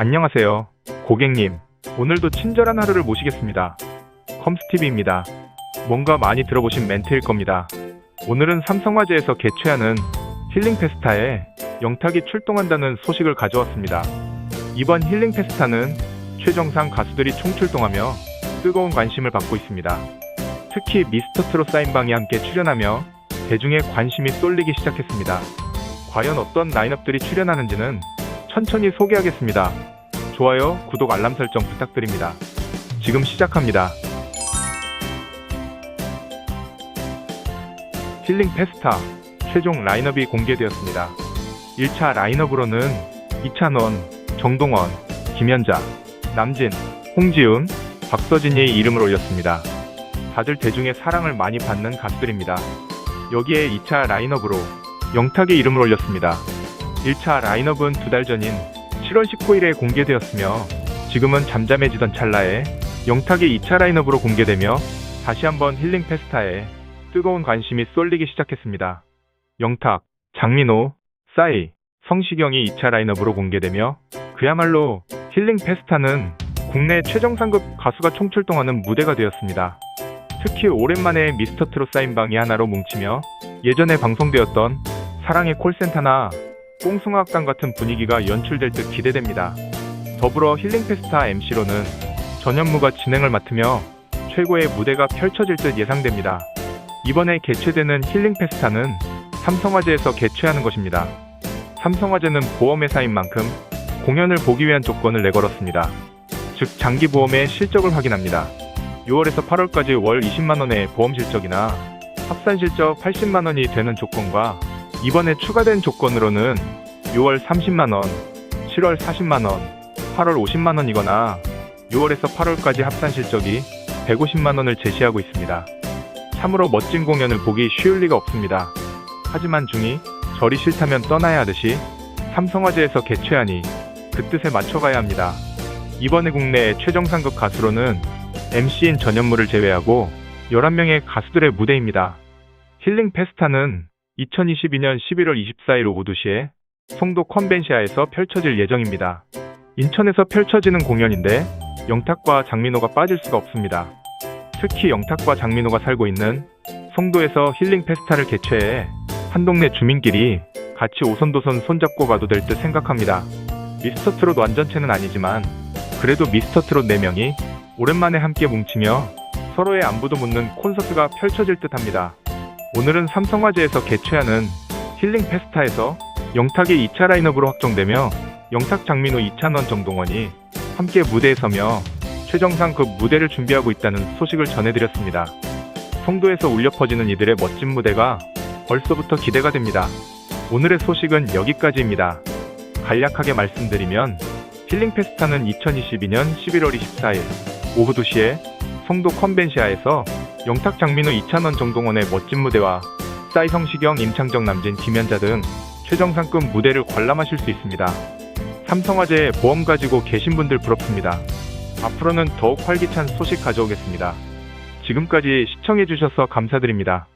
안녕하세요. 고객님. 오늘도 친절한 하루를 모시겠습니다. 컴스티비입니다. 뭔가 많이 들어보신 멘트일 겁니다. 오늘은 삼성화재에서 개최하는 힐링 페스타에 영탁이 출동한다는 소식을 가져왔습니다. 이번 힐링 페스타는 최정상 가수들이 총출동하며 뜨거운 관심을 받고 있습니다. 특히 미스터 트롯 사인방이 함께 출연하며 대중의 관심이 쏠리기 시작했습니다. 과연 어떤 라인업들이 출연하는지는 천천히 소개하겠습니다. 좋아요, 구독, 알람 설정 부탁드립니다. 지금 시작합니다. 힐링 페스타 최종 라인업이 공개되었습니다. 1차 라인업으로는 이찬원, 정동원, 김연자, 남진, 홍지훈, 박서진이 이름을 올렸습니다. 다들 대중의 사랑을 많이 받는 가수들입니다. 여기에 2차 라인업으로 영탁의 이름을 올렸습니다. 1차 라인업은 두 달 전인 7월 19일에 공개되었으며 지금은 잠잠해지던 찰나에 영탁의 2차 라인업으로 공개되며 다시 한번 힐링 페스타에 뜨거운 관심이 쏠리기 시작했습니다. 영탁, 장민호, 싸이, 성시경이 2차 라인업으로 공개되며 그야말로 힐링 페스타는 국내 최정상급 가수가 총출동하는 무대가 되었습니다. 특히 오랜만에 미스터 트롯 사인방이 하나로 뭉치며 예전에 방송되었던 사랑의 콜센터나 꽁숭아 학당 같은 분위기가 연출될 듯 기대됩니다. 더불어 힐링 페스타 MC로는 전현무가 진행을 맡으며 최고의 무대가 펼쳐질 듯 예상됩니다. 이번에 개최되는 힐링 페스타는 삼성화재에서 개최하는 것입니다. 삼성화재는 보험회사인 만큼 공연을 보기 위한 조건을 내걸었습니다. 즉 장기 보험의 실적을 확인합니다. 6월에서 8월까지 월 20만 원의 보험 실적이나 합산 실적 80만 원이 되는 조건과 이번에 추가된 조건으로는 6월 30만원, 7월 40만원, 8월 50만원이거나 6월에서 8월까지 합산 실적이 150만원을 제시하고 있습니다. 참으로 멋진 공연을 보기 쉬울 리가 없습니다. 하지만 중이 절이 싫다면 떠나야 하듯이 삼성화재에서 개최하니 그 뜻에 맞춰가야 합니다. 이번에 국내 최정상급 가수로는 MC인 전현무를 제외하고 11명의 가수들의 무대입니다. 힐링 페스타는 2022년 11월 24일 오후 2시에 송도 컨벤시아에서 펼쳐질 예정입니다. 인천에서 펼쳐지는 공연인데 영탁과 장민호가 빠질 수가 없습니다. 특히 영탁과 장민호가 살고 있는 송도에서 힐링 페스타를 개최해 한 동네 주민끼리 같이 오손도손 손잡고 가도 될 듯 생각합니다. 미스터 트롯 완전체는 아니지만 그래도 미스터 트롯 4명이 오랜만에 함께 뭉치며 서로의 안부도 묻는 콘서트가 펼쳐질 듯 합니다. 오늘은 삼성화재에서 개최하는 힐링 페스타에서 영탁의 2차 라인업으로 확정되며 영탁 장민호 이찬원 정동원이 함께 무대에 서며 최정상 그 무대를 준비하고 있다는 소식을 전해드렸습니다. 송도에서 울려 퍼지는 이들의 멋진 무대가 벌써부터 기대가 됩니다. 오늘의 소식은 여기까지입니다. 간략하게 말씀드리면 힐링 페스타는 2022년 11월 24일 오후 2시에 송도 컨벤시아에서 영탁 장민호 이찬원 정동원의 멋진 무대와 싸이 성시경 임창정 남진 김연자 등 최정상급 무대를 관람하실 수 있습니다. 삼성화재 보험 가지고 계신 분들 부럽습니다. 앞으로는 더욱 활기찬 소식 가져오겠습니다. 지금까지 시청해주셔서 감사드립니다.